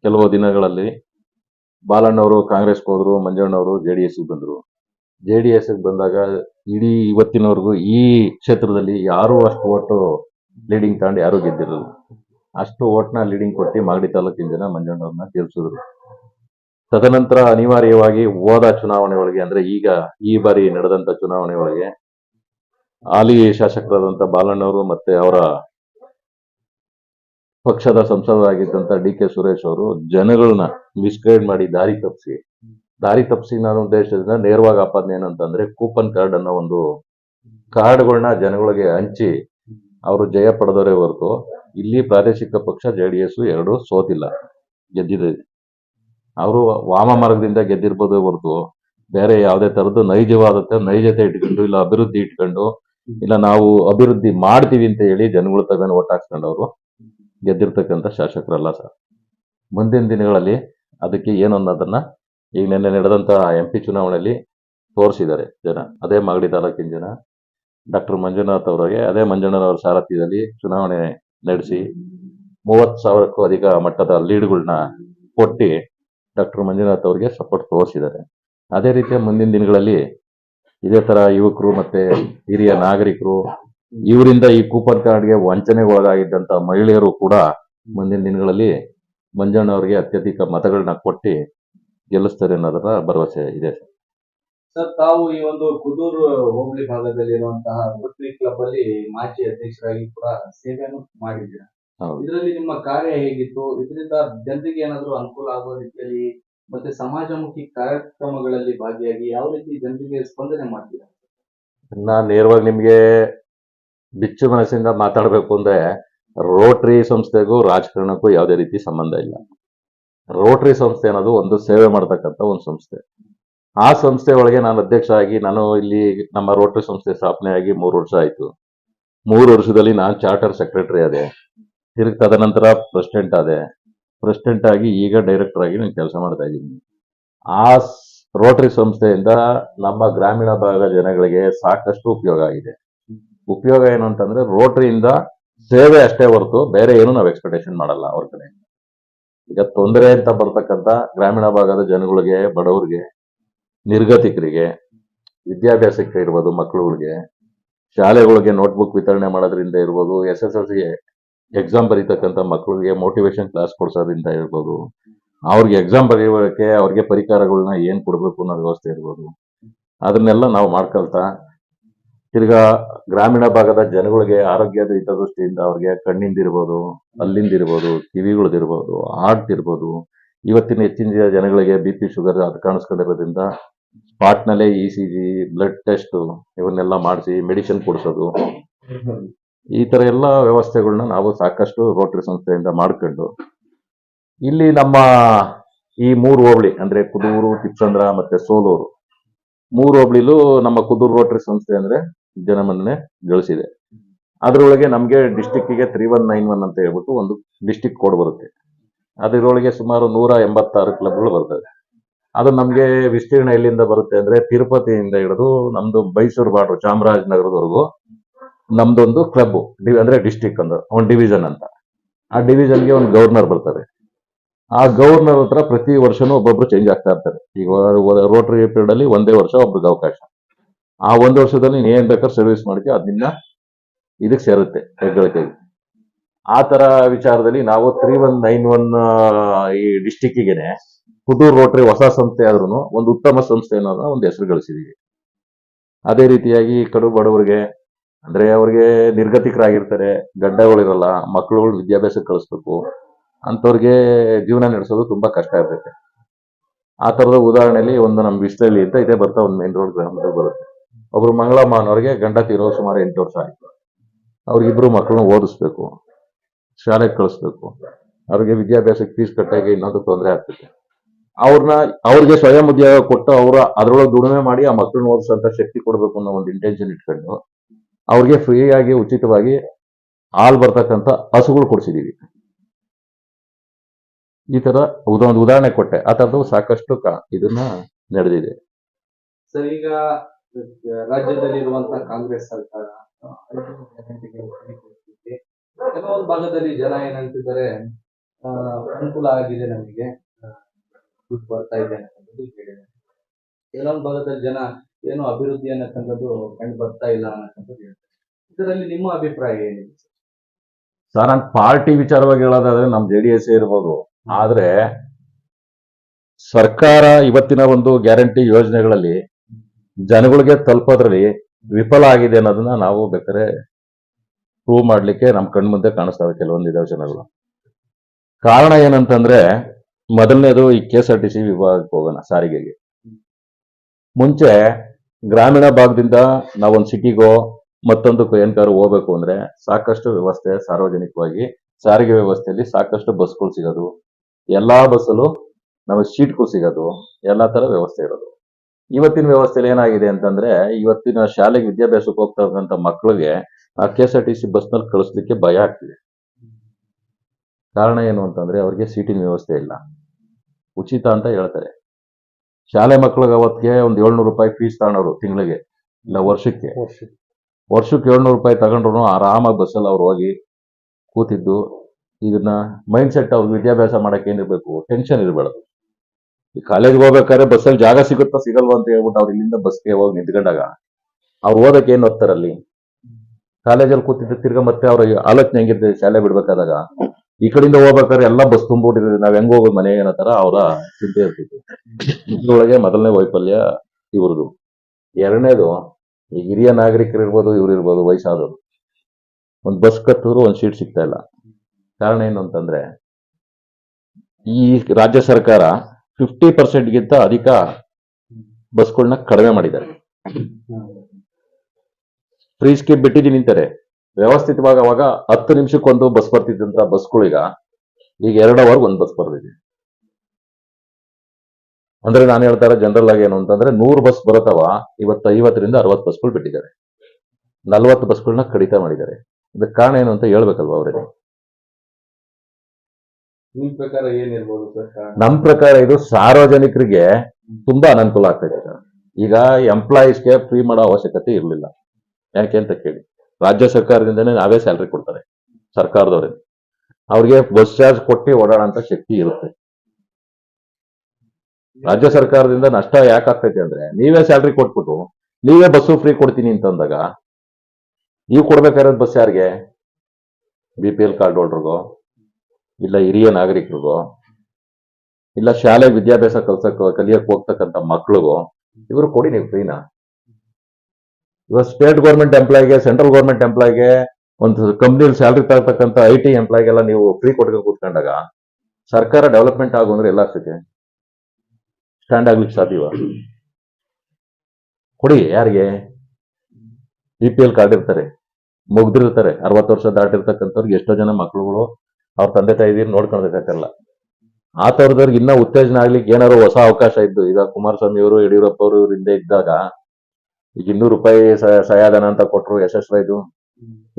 B: ಕೆಲವು ದಿನಗಳಲ್ಲಿ ಬಾಲಣ್ಣವರು ಕಾಂಗ್ರೆಸ್ಗೆ ಹೋದ್ರು, ಮಂಜಣ್ಣವರು ಜೆ ಡಿ ಎಸ್ ಬಂದ್ರು. ಜೆ ಡಿ ಎಸ್ ಬಂದಾಗ ಇಡೀ ಇವತ್ತಿನವರೆಗೂ ಈ ಕ್ಷೇತ್ರದಲ್ಲಿ ಯಾರು ಅಷ್ಟು ಓಟು ಲೀಡಿಂಗ್ ತಗೊಂಡು ಯಾರು ಗೆದ್ದಿರಲಿಲ್ಲ ಅಷ್ಟು ಓಟ್ನ ಲೀಡಿಂಗ್ ಕೊಟ್ಟು ಮಾಗಡಿ ತಾಲೂಕಿನ ಜನ ಮಂಜಣ್ಣವ್ರನ್ನ ಗೆಲ್ಸಿದ್ರು. ತದನಂತರ ಅನಿವಾರ್ಯವಾಗಿ ಹೋದ ಚುನಾವಣೆ ಒಳಗೆ ಅಂದ್ರೆ ಈಗ ಈ ಬಾರಿ ನಡೆದಂತ ಚುನಾವಣೆ ಒಳಗೆ ಹಾಲಿ ಶಾಸಕರಾದಂತ ಬಾಲಣ್ಣವರು ಮತ್ತೆ ಅವರ ಪಕ್ಷದ ಸಂಸದರಾಗಿದ್ದಂತ ಡಿ ಕೆ ಸುರೇಶ್ ಅವರು ಜನಗಳನ್ನ ಮಿಸ್ಗೈಡ್ ಮಾಡಿ ದಾರಿ ತಪ್ಪಿಸಿ. ದಾರಿ ತಪ್ಪಿಸಿ ನಾನು ಉದ್ದೇಶದಿಂದ ನೇರವಾಗಿ ಆಪಾದನೆ ಏನಂತಂದ್ರೆ ಕೂಪನ್ ಕಾರ್ಡ್ ಅನ್ನೋ ಒಂದು ಕಾರ್ಡ್ಗಳನ್ನ ಜನಗಳಿಗೆ ಹಂಚಿ ಅವರು ಜಯ ಪಡೆದವರೇ ಹೊರತು ಇಲ್ಲಿ ಪ್ರಾದೇಶಿಕ ಪಕ್ಷ ಜೆ ಡಿ ಎಸ್ ಎರಡು ಸೋತಿಲ್ಲ, ಗೆದ್ದಿದೆ. ಅವರು ವಾಮ ಮಾರ್ಗದಿಂದ ಗೆದ್ದಿರ್ಬೋದೇ ಹೊರತು ಬೇರೆ ಯಾವುದೇ ತರದ್ದು ನೈಜವಾದ ನೈಜತೆ ಇಟ್ಕೊಂಡು ಇಲ್ಲ ಅಭಿವೃದ್ಧಿ ಇಟ್ಕೊಂಡು ಇಲ್ಲ ನಾವು ಅಭಿವೃದ್ಧಿ ಮಾಡ್ತೀವಿ ಅಂತ ಹೇಳಿ ಜನಗಳ ತಗೊಂಡು ಓಟ್ ಹಾಕ್ಸ್ಕೊಂಡವರು. ಗೆದ್ದಿರ್ತಕ್ಕಂಥ ಶಾಸಕರಲ್ಲ ಸರ್. ಮುಂದಿನ ದಿನಗಳಲ್ಲಿ ಅದಕ್ಕೆ ಏನು ಅನ್ನೋದನ್ನ ಈಗ ನಿನ್ನೆ ನಡೆದಂತ ಎಂ ಪಿ ಚುನಾವಣೆಯಲ್ಲಿ ತೋರಿಸಿದ್ದಾರೆ ಜನ. ಅದೇ ಮಾಗಡಿ ತಾಲೂಕಿನ ಜನ. ಡಾಕ್ಟರ್ ಮಂಜುನಾಥ್ ಅವರಿಗೆ, ಅದೇ ಮಂಜಣ್ಣನವರ ಸಾರಥ್ಯದಲ್ಲಿ ಚುನಾವಣೆ ನಡೆಸಿ ಮೂವತ್ತು ಸಾವಿರಕ್ಕೂ ಅಧಿಕ ಮಟ್ಟದ ಲೀಡ್ಗಳನ್ನ ಕೊಟ್ಟು ಡಾಕ್ಟರ್ ಮಂಜುನಾಥ್ ಅವರಿಗೆ ಸಪೋರ್ಟ್ ತೋರಿಸಿದ್ದಾರೆ. ಅದೇ ರೀತಿಯ ಮುಂದಿನ ದಿನಗಳಲ್ಲಿ ಇದೇ ತರ ಯುವಕರು ಮತ್ತೆ ಹಿರಿಯ ನಾಗರಿಕರು ಇವರಿಂದ ಈ ಕೂಪನ್ ಕಾರ್ಡ್ಗೆ ವಂಚನೆಗೊಳಗಾಗಿದ್ದಂತ ಮಹಿಳೆಯರು ಕೂಡ ಮುಂದಿನ ದಿನಗಳಲ್ಲಿ ಮಂಜಣ್ಣ ಅವರಿಗೆ ಅತ್ಯಧಿಕ ಮತಗಳನ್ನ ಕೊಟ್ಟು ಗೆಲ್ಲಿಸ್ತಾರೆ ಅನ್ನೋದರ ಭರವಸೆ ಇದೆ.
A: ಸರ್ ತಾವು ಈ ಒಂದು ಕುದೂರು ಹೋಬಳಿ ಭಾಗದಲ್ಲಿರುವಂತಹ ರೋಟರಿ ಕ್ಲಬ್ ಅಲ್ಲಿ ಮಾಜಿ ಅಧ್ಯಕ್ಷರಾಗಿ ಕೂಡ ಸೇವೆಯನ್ನು ಮಾಡಿದ್ದೀರಾ? ಇದರಲ್ಲಿ ನಿಮ್ಮ ಕಾರ್ಯ ಹೇಗಿತ್ತು? ಇದರಿಂದ ಜನರಿಗೆ ಏನಾದರೂ ಅನುಕೂಲ ಆಗುವ ರೀತಿಯಲ್ಲಿ ಮತ್ತೆ ಸಮಾಜಮುಖಿ ಕಾರ್ಯಕ್ರಮಗಳಲ್ಲಿ ಭಾಗಿಯಾಗಿ ಯಾವ ರೀತಿ ಜನರಿಗೆ ಸ್ಪಂದನೆ ಮಾಡ್ತೀರಾ?
B: ನಾನು ನೇರವಾಗಿ ನಿಮ್ಗೆ ಬಿಚ್ಚು ಮನಸ್ಸಿಂದ ಮಾತಾಡಬೇಕು ಅಂದ್ರೆ ರೋಟರಿ ಸಂಸ್ಥೆಗೂ ರಾಜಕಾರಣಕ್ಕೂ ಯಾವುದೇ ರೀತಿ ಸಂಬಂಧ ಇಲ್ಲ. ರೋಟರಿ ಸಂಸ್ಥೆ ಅನ್ನೋದು ಒಂದು ಸೇವೆ ಮಾಡ್ತಕ್ಕಂಥ ಒಂದು ಸಂಸ್ಥೆ. ಆ ಸಂಸ್ಥೆ ಒಳಗೆ ನಾನು ಅಧ್ಯಕ್ಷ ಆಗಿ ನಾನು ಇಲ್ಲಿ ನಮ್ಮ ರೋಟರಿ ಸಂಸ್ಥೆ ಸ್ಥಾಪನೆ ಆಗಿ ಮೂರು ವರ್ಷ ಆಯ್ತು. ಮೂರು ವರ್ಷದಲ್ಲಿ ನಾನು ಚಾರ್ಟರ್ ಸೆಕ್ರೆಟರಿ ಆದೆ. ತಿರುಗಿ ತದನಂತರ ಪ್ರೆಸಿಡೆಂಟ್ ಆದೆ. ಪ್ರೆಸಿಡೆಂಟ್ ಆಗಿ ಈಗ ಡೈರೆಕ್ಟರ್ ಆಗಿ ನಾನು ಕೆಲಸ ಮಾಡ್ತಾ ಇದ್ದೀನಿ. ಆ ರೋಟರಿ ಸಂಸ್ಥೆಯಿಂದ ನಮ್ಮ ಗ್ರಾಮೀಣ ಭಾಗದ ಜನಗಳಿಗೆ ಸಾಕಷ್ಟು ಉಪಯೋಗ ಆಗಿದೆ. ಉಪಯೋಗ ಏನು ಅಂತಂದ್ರೆ ರೋಟ್ರಿಯಿಂದ ಸೇವೆ ಅಷ್ಟೇ ಹೊರತು ಬೇರೆ ಏನು ನಾವು ಎಕ್ಸ್ಪೆಕ್ಟೇಷನ್ ಮಾಡಲ್ಲ ಅವ್ರ ಕಡೆ. ಈಗ ತೊಂದರೆ ಅಂತ ಬರ್ತಕ್ಕಂಥ ಗ್ರಾಮೀಣ ಭಾಗದ ಜನಗಳಿಗೆ, ಬಡವರಿಗೆ, ನಿರ್ಗತಿಕರಿಗೆ, ವಿದ್ಯಾಭ್ಯಾಸಕ್ಕೆ ಇರ್ಬೋದು ಮಕ್ಕಳುಗಳಿಗೆ ಶಾಲೆಗಳಿಗೆ ನೋಟ್ಬುಕ್ ವಿತರಣೆ ಮಾಡೋದ್ರಿಂದ ಇರ್ಬೋದು S S L C exam ಬರೀತಕ್ಕಂಥ ಮಕ್ಕಳಿಗೆ ಮೋಟಿವೇಶನ್ ಕ್ಲಾಸ್ ಕೊಡ್ಸೋದ್ರಿಂದ ಇರ್ಬೋದು, ಅವ್ರಿಗೆ ಎಕ್ಸಾಮ್ ಬರೆಯೋಕ್ಕೆ ಅವ್ರಿಗೆ ಪರಿಕರಗಳನ್ನ ಏನು ಕೊಡಬೇಕು ಅನ್ನೋ ವ್ಯವಸ್ಥೆ ಇರ್ಬೋದು, ಅದನ್ನೆಲ್ಲ ನಾವು ಮಾಡ್ಕೊಳ್ತಾ ತಿರ್ಗಾ ಗ್ರಾಮೀಣ ಭಾಗದ ಜನಗಳಿಗೆ ಆರೋಗ್ಯದ ಹಿತದೃಷ್ಟಿಯಿಂದ ಅವ್ರಿಗೆ ಕಣ್ಣಿಂದಿರ್ಬೋದು ಅಲ್ಲಿಂದಿರ್ಬೋದು ಕಿವಿಗಳದಿರ್ಬೋದು ಹಾರ್ಟ್ ಇರ್ಬೋದು, ಇವತ್ತಿನ ಹೆಚ್ಚಿನ ಜನಗಳಿಗೆ ಬಿ ಪಿ ಶುಗರ್ ಅದು ಕಾಣಿಸ್ಕೊಂಡಿರೋದ್ರಿಂದ ಸ್ಪಾಟ್ನಲ್ಲೇ E C G blood test ಇವನ್ನೆಲ್ಲ ಮಾಡಿಸಿ ಮೆಡಿಸಿನ್ ಕೊಡಿಸೋದು. ಈ ತರ ಎಲ್ಲ ವ್ಯವಸ್ಥೆಗಳನ್ನ ನಾವು ಸಾಕಷ್ಟು ರೋಟರಿ ಸಂಸ್ಥೆಯಿಂದ ಮಾಡ್ಕೊಂಡು ಇಲ್ಲಿ ನಮ್ಮ ಈ ಮೂರು ಹೋಬಳಿ ಅಂದ್ರೆ ಕುದೂರು ತಿಪ್ಸಂದ್ರ ಮತ್ತೆ ಸೋಲೂರು. ಮೂರು ಹೋಬಳಿಲೂ ನಮ್ಮ ಕುದೂರು ರೋಟರಿ ಸಂಸ್ಥೆ ಅಂದ್ರೆ ಜನಮನ್ನಣೆ ಗಳಿಸಿದೆ. ಅದರೊಳಗೆ ನಮಗೆ ಡಿಸ್ಟಿಕ್ಕಿಗೆ ತ್ರೀ ಒನ್ ನೈನ್ ಒನ್ ಅಂತ ಹೇಳ್ಬಿಟ್ಟು ಒಂದು ಡಿಸ್ಟಿಕ್ ಕೋಡ್ ಬರುತ್ತೆ. ಅದರೊಳಗೆ ಸುಮಾರು ನೂರ ಎಂಬತ್ತಾರು ಕ್ಲಬ್ಗಳು ಬರ್ತವೆ. ಅದು ನಮಗೆ ವಿಸ್ತೀರ್ಣ ಎಲ್ಲಿಂದ ಬರುತ್ತೆ ಅಂದ್ರೆ ತಿರುಪತಿಯಿಂದ ಹಿಡಿದು ನಮ್ದು ಮೈಸೂರು ಬಾರ್ಡ್ರು ಚಾಮರಾಜನಗರದವರೆಗೂ ನಮ್ದೊಂದು ಕ್ಲಬ್ ಅಂದ್ರೆ ಡಿಸ್ಟಿಕ್ ಅಂದ್ರೆ ಒಂದು ಡಿವಿಷನ್ ಅಂತ. ಆ ಡಿವಿಷನ್ಗೆ ಒಂದು ಗವರ್ನರ್ ಬರ್ತಾರೆ. ಆ ಗವರ್ನರ್ ಹತ್ರ ಪ್ರತಿ ವರ್ಷನೂ ಒಬ್ಬೊಬ್ರು ಚೇಂಜ್ ಆಗ್ತಾ ಇರ್ತಾರೆ. ಈಗ ರೋಟರಿ ಪೀರಿಯಡ್ ಅಲ್ಲಿ ಒಂದೇ ವರ್ಷ ಒಬ್ರಿಗೆ ಅವಕಾಶ. ಆ ಒಂದು ವರ್ಷದಲ್ಲಿ ನೀನು ಏನ್ ಬೇಕಾದ್ರೆ ಸರ್ವಿಸ್ ಮಾಡ್ತೀವಿ ಅದ್ ನಿನ್ನ ಇದಕ್ಕೆ ಸೇರುತ್ತೆ ಹೆಗ್ಗಳಿಕೆಗೆ. ಆ ತರ ವಿಚಾರದಲ್ಲಿ ನಾವು ತ್ರೀ ಒನ್ ನೈನ್ ಒನ್ ಈ ಡಿಸ್ಟಿಕ್ಕಿಗೆನೆ ಪುದೂರ್ ರೋಟರಿ ಹೊಸ ಸಂಸ್ಥೆ ಆದ್ರೂ ಒಂದು ಉತ್ತಮ ಸಂಸ್ಥೆ ಅನ್ನೋದನ್ನ ಒಂದು ಹೆಸರು ಗಳಿಸಿದೀವಿ. ಅದೇ ರೀತಿಯಾಗಿ ಕಡು ಬಡವರಿಗೆ, ಅಂದ್ರೆ ಅವ್ರಿಗೆ ನಿರ್ಗತಿಕರಾಗಿರ್ತಾರೆ ಗಡ್ಡಗಳಿರಲ್ಲ ಮಕ್ಕಳುಗಳು ವಿದ್ಯಾಭ್ಯಾಸಕ್ಕೆ ಕಳಿಸ್ಬೇಕು, ಅಂಥವ್ರಿಗೆ ಜೀವನ ನಡೆಸೋದು ತುಂಬಾ ಕಷ್ಟ ಇರ್ತೈತೆ. ಆ ತರದ ಉದಾಹರಣೆಯಲ್ಲಿ ಒಂದು ನಮ್ಮ ಬಿಸಿಲಲ್ಲಿ ಅಂತ ಇದೇ ಬರ್ತಾ ಒಂದು ಮೇನ್ ರೋಡ್ ಗ್ರಾಮದಲ್ಲಿ ಬರುತ್ತೆ. ಒಬ್ರು ಮಂಗಳಮ್ಮ ಅನ್ನೋರಿಗೆ ಗಂಡ ತೀರೋ ಸುಮಾರು ಎಂಟು ವರ್ಷ ಆಯ್ತು. ಅವ್ರಿಗಿಬ್ರು ಮಕ್ಕಳನ್ನ ಓದಿಸ್ಬೇಕು, ಶಾಲೆಗೆ ಕಳಿಸ್ಬೇಕು. ಅವ್ರಿಗೆ ವಿದ್ಯಾಭ್ಯಾಸಕ್ಕೆ ಫೀಸ್ ಕಟ್ಟಾಗಿ ಇನ್ನೊಂದು ತೊಂದರೆ ಆಗ್ತದೆ. ಅವ್ರನ್ನ, ಅವ್ರಿಗೆ ಸ್ವಯಂ ಉದ್ಯೋಗ ಕೊಟ್ಟು ಅವರ ಅದರೊಳಗೆ ದುಡಿಮೆ ಮಾಡಿ ಆ ಮಕ್ಕಳನ್ನ ಓದಿಸೋಂಥ ಶಕ್ತಿ ಕೊಡಬೇಕು ಅನ್ನೋ ಒಂದು ಇಂಟೆನ್ಷನ್ ಇಟ್ಕೊಂಡು ಅವ್ರಿಗೆ ಫ್ರೀ ಆಗಿ ಉಚಿತವಾಗಿ ಹಾಲು ಬರ್ತಕ್ಕಂಥ ಹಸುಗಳು ಕೊಡ್ಸಿದೀವಿ. ಈ ತರ ಒಂದು ಉದಾಹರಣೆ ಕೊಟ್ಟೆ. ಆ ತರದ್ದು ಸಾಕಷ್ಟು ಇದನ್ನ ನಡೆದಿದೆ.
A: ಸರ್, ಈಗ ರಾಜ್ಯದಲ್ಲಿ ಇರುವಂತಹ ಕಾಂಗ್ರೆಸ್ ಸರ್ಕಾರ. ಕೆಲವೊಂದು ಭಾಗದಲ್ಲಿ ಜನ ಏನಂತಿದ್ದಾರೆ ಅನುಕೂಲ ಆಗಿದೆ ನಮಗೆ. ದುಡ್ಡು ಬರ್ತಾ ಇದೆ ಅನ್ನೋದು ಹೇಳಿದ್ದಾರೆ. ಕೆಲವೊಂದು ಭಾಗದಲ್ಲಿ ಜನ ಏನು ಅಭಿವೃದ್ಧಿ ಅನ್ನತಕ್ಕಂಥದ್ದು ಕಂಡು ಬರ್ತಾ ಇಲ್ಲ ಅನ್ನಕ್ಕಂಥದ್ದು ಹೇಳ್ತಾರೆ. ಇದರಲ್ಲಿ ನಿಮ್ಮ ಅಭಿಪ್ರಾಯ ಏನಿದೆ
B: ಸರ್, ನಾನು ಪಾರ್ಟಿ ವಿಚಾರವಾಗಿ ಹೇಳೋದಾದ್ರೆ ನಮ್ ಜೆ ಡಿ ಎಸ್ ಇರ್ಬೋದು. ಆದ್ರೆ ಸರ್ಕಾರ ಇವತ್ತಿನ ಒಂದು ಗ್ಯಾರಂಟಿ ಯೋಜನೆಗಳಲ್ಲಿ ಜನಗಳಿಗೆ ತಲುಪೋದ್ರಲ್ಲಿ ವಿಫಲ ಆಗಿದೆ ಅನ್ನೋದನ್ನ ನಾವು ಬೇಕಾದ್ರೆ ಪ್ರೂವ್ ಮಾಡ್ಲಿಕ್ಕೆ ನಮ್ ಕಣ್ಮುಂದೆ ಕಾಣಿಸ್ತವೆ ಕೆಲವೊಂದು ನಿದರ್ಶನಗಳು ಕಾರಣ ಏನಂತಂದ್ರೆ ಮೊದಲನೇದು ಈ K S R T C ವಿಭಾಗಕ್ಕೆ ಹೋಗೋಣ, ಸಾರಿಗೆಗೆ. ಮುಂಚೆ ಗ್ರಾಮೀಣ ಭಾಗದಿಂದ ನಾವೊಂದು ಸಿಟಿಗೋ ಮತ್ತೊಂದು ಏನ್ಕಾರು ಹೋಗ್ಬೇಕು ಅಂದ್ರೆ ಸಾಕಷ್ಟು ವ್ಯವಸ್ಥೆ ಸಾರ್ವಜನಿಕವಾಗಿ, ಸಾರಿಗೆ ವ್ಯವಸ್ಥೆಯಲ್ಲಿ ಸಾಕಷ್ಟು ಬಸ್ಗಳು ಸಿಗೋದು. ಎಲ್ಲಾ ಬಸ್ಸಲ್ಲೂ ನಮಗೆ ಸೀಟ್ಗಳು ಸಿಗೋದು. ಎಲ್ಲಾ ತರ ವ್ಯವಸ್ಥೆ ಇರೋದು. ಇವತ್ತಿನ ವ್ಯವಸ್ಥೆಯಲ್ಲಿ ಏನಾಗಿದೆ ಅಂತಂದ್ರೆ ಇವತ್ತಿನ ಶಾಲೆಗೆ ವಿದ್ಯಾಭ್ಯಾಸಕ್ಕೆ ಹೋಗ್ತಾ ಇರ್ತಕ್ಕಂಥ ಮಕ್ಕಳಿಗೆ ಆ K S R T C ಬಸ್ನಲ್ಲಿ ಕಳಿಸ್ಲಿಕ್ಕೆ ಭಯ ಆಗ್ತಿದೆ. ಕಾರಣ ಏನು ಅಂತಂದ್ರೆ ಅವ್ರಿಗೆ ಸೀಟಿನ ವ್ಯವಸ್ಥೆ ಇಲ್ಲ. ಉಚಿತ ಅಂತ ಹೇಳ್ತಾರೆ. ಶಾಲೆ ಮಕ್ಕಳಿಗೆ ಅವತ್ತಿಗೆ ಒಂದು ಏಳ್ನೂರು ರೂಪಾಯಿ ಫೀಸ್ ತಗೊಂಡವ್ರು ತಿಂಗಳಿಗೆ ಇಲ್ಲ ವರ್ಷಕ್ಕೆ. ವರ್ಷಕ್ಕೆ. ಏಳ್ನೂರು ರೂಪಾಯಿ ತಗೊಂಡ್ರು ಆರಾಮಾಗಿ ಬಸ್ಸಲ್ಲಿ ಅವ್ರು ಹೋಗಿ ಕೂತಿದ್ದು ಇದನ್ನ ಮೈಂಡ್ ಸೆಟ್ ಅವ್ರಿಗೆ ವಿದ್ಯಾಭ್ಯಾಸ ಮಾಡಕ್ಕೆ ಏನಿರ್ಬೇಕು ಟೆನ್ಷನ್ ಇರಬಾರ್ದು. ಈ ಕಾಲೇಜ್ಗೆ ಹೋಗ್ಬೇಕಾದ್ರೆ ಬಸ್ಸಲ್ಲಿ ಜಾಗ ಸಿಗುತ್ತಾ ಸಿಗಲ್ವಾ ಅಂತ ಹೇಳ್ಬಿಟ್ಟು ಅವ್ರು ಇಲ್ಲಿಂದ ಬಸ್ಗೆ ಹೋಗಿ ನಿಂತ್ಕೊಂಡಾಗ ಅವ್ರು ಓದಕ್ಕೆ ಏನ್ ಓದ್ತಾರಲ್ಲಿ ಕಾಲೇಜಲ್ಲಿ ಕೂತಿದ್ದು ತಿರ್ಗಾ ಮತ್ತೆ ಅವ್ರ ಆಲೋಚನೆ ಹೆಂಗಿರ್ತದೆ? ಶಾಲೆ ಬಿಡ್ಬೇಕಾದಾಗ ಈ ಕಡೆಯಿಂದ ಹೋಗ್ಬೇಕಾದ್ರೆ ಎಲ್ಲ ಬಸ್ ತುಂಬಿಟ್ಟಿದ್ರೆ ನಾವ್ ಹೆಂಗ್ ಹೋಗೋದು ಏನೋ ತರ ಅವರ ಚಿಂತೆ ಇರ್ತಿತ್ತು ಇದ್ರೊಳಗೆ ಮೊದಲನೇ ವೈಫಲ್ಯ ಇವ್ರದು. ಎರಡನೇದು ಈ ಹಿರಿಯ ನಾಗರಿಕರು ಇರ್ಬೋದು, ಇವ್ರು ಇರ್ಬೋದು, ವಯಸ್ಸಾದವರು. ಒಂದು ಬಸ್ ಕತ್ತಿದ್ರು ಒಂದು ಸೀಟ್ ಸಿಗ್ತಾ ಇಲ್ಲ. ಕಾರಣ ಏನು ಅಂತಂದ್ರೆ ಈ ರಾಜ್ಯ ಸರ್ಕಾರ ಫಿಫ್ಟಿ ಪರ್ಸೆಂಟ್ಗಿಂತ ಅಧಿಕ ಬಸ್ಗಳನ್ನ ಕಡಿಮೆ ಮಾಡಿದ್ದಾರೆ. ಫ್ರೀ ಸ್ಕೀಮ್ ಬಿಟ್ಟಿದ್ದೀನಿ ಅಂತಾರೆ ವ್ಯವಸ್ಥಿತವಾಗಿ ಅವಾಗ ಹತ್ತು ನಿಮಿಷಕ್ಕೊಂದು ಬಸ್ ಬರ್ತಿದ್ದಂತ ಬಸ್ಗಳೀಗ ಈಗ ಎರಡು ಅವರ್ ಒಂದು ಬಸ್ ಬರ್ತಿದೆ. ಅಂದ್ರೆ ನಾನು ಹೇಳ್ತಾ ಇರೋ ಜನರಲ್ ಆಗಿ ಏನು ಅಂತಂದ್ರೆ ನೂರು ಬಸ್ ಬರತ್ತವ, ಇವತ್ತು ಐವತ್ತರಿಂದ ಅರವತ್ತು ಬಸ್ಗಳು ಬಿಟ್ಟಿದ್ದಾರೆ. ನಲ್ವತ್ತು ಬಸ್ಗಳನ್ನ ಕಡಿತ ಮಾಡಿದ್ದಾರೆ. ಅದಕ್ಕೆ ಕಾರಣ ಏನು ಅಂತ ಹೇಳ್ಬೇಕಲ್ವಾ ಅವರಿಗೆ?
A: ನಿಮ್ ಪ್ರಕಾರ
B: ಇದು ಸಾರ್ವಜನಿಕರಿಗೆ ತುಂಬಾ ಅನನುಕೂಲ ಆಗ್ತದೆ ಸರ್. ಈಗ ಎಂಪ್ಲಾಯೀಸ್ಗೆ ಫ್ರೀ ಮಾಡೋ ಅವಶ್ಯಕತೆ ಇರಲಿಲ್ಲ. ಯಾಕೆ ಅಂತ ಕೇಳಿ. ರಾಜ್ಯ ಸರ್ಕಾರದಿಂದನೇ ನಾವೇ ಸ್ಯಾಲ್ರಿ ಕೊಡ್ತಾರೆ. ಸರ್ಕಾರದವ್ರೆ ಅವ್ರಿಗೆ ಬಸ್ ಚಾರ್ಜ್ ಕೊಟ್ಟು ಅಂತ ಶಕ್ತಿ ಇರುತ್ತೆ. ರಾಜ್ಯ ಸರ್ಕಾರದಿಂದ ನಷ್ಟ ಯಾಕೆ ಆಗ್ತೈತೆ ಅಂದ್ರೆ, ನೀವೇ ಸ್ಯಾಲ್ರಿ ಕೊಟ್ಬಿಟ್ಟು, ನೀವೇ ಬಸ್ಸು ಫ್ರೀ ಕೊಡ್ತೀನಿ ಅಂತಂದಾಗ ನೀವು ಕೊಡ್ಬೇಕಾಗಿರೋದು ಬಸ್ ಯಾರಿಗೆ? ಬಿ ಪಿ ಎಲ್ ಕಾರ್ಡ್ ಹೋಲ್ಡರ್ಗೋ ಇಲ್ಲ ಹಿರಿಯ ನಾಗರಿಕರಿಗೋ, ಇಲ್ಲ ಶಾಲೆ ವಿದ್ಯಾಭ್ಯಾಸ ಕಲ್ಸಕ್, ಕಲಿಯಕ್ ಹೋಗ್ತಕ್ಕಂಥ ಮಕ್ಳಿಗೂ, ಇವರು ಕೊಡಿ ನೀವು ಫ್ರೀನಾ ಇವಾಗ ಸ್ಟೇಟ್ ಗೌರ್ಮೆಂಟ್ ಎಂಪ್ಲಾಯ್ಗೆ ಸೆಂಟ್ರಲ್ ಗೌರ್ಮೆಂಟ್ ಎಂಪ್ಲಾಯ್ಗೆ ಒಂದು ಕಂಪ್ನಿಲಿ ಸ್ಯಾಲ್ರಿ ತಗತಕ್ಕಂಥ ಐ ಟಿ ಎಂಪ್ಲಾಯ್ಗೆಲ್ಲ ನೀವು ಫ್ರೀ ಕೊಡ್ಕೊಂಡು ಕೂತ್ಕೊಂಡಾಗ, ಸರ್ಕಾರ ಡೆವಲಪ್ಮೆಂಟ್ ಆಗು ಅಂದ್ರೆ ಎಲ್ಲ ಆಗ್ತೈತೆ. ಸ್ಟ್ಯಾಂಡ್ ಆಗ್ಲಿಕ್ಕೆ ಸಾಧ್ಯವ ಕೊಡಿ ಯಾರಿಗೆ? ಬಿ ಪಿ ಎಲ್ ಕಾರ್ಡ್ ಇರ್ತಾರೆ, ಮುಗ್ದಿರ್ತಾರೆ, ಅರವತ್ತು ವರ್ಷ ದಾಟಿರ್ತಕ್ಕಂಥವ್ರಿಗೆ ಎಷ್ಟೋ ಜನ ಮಕ್ಳುಗಳು ಅವ್ರ ತಂದೆ ತಾಯಿ ನೋಡ್ಕೊಳ್ಬೇಕಾಗಲ್ಲ ಆ ತರದವ್ರಿಗೆ ಇನ್ನೂ ಉತ್ತೇಜನ ಆಗ್ಲಿಕ್ಕೆ ಏನಾದ್ರು ಹೊಸ ಅವಕಾಶ ಇದ್ದು, ಈಗ ಕುಮಾರಸ್ವಾಮಿ ಅವರು, ಯಡಿಯೂರಪ್ಪ ಅವರು ಇವ್ರ ಹಿಂದೆ ಇದ್ದಾಗ ಈಗ ಇನ್ನೂರು ರೂಪಾಯಿ ಸಹಾಯಧನ ಅಂತ ಕೊಟ್ರು ಯಶಸ್ವಿದು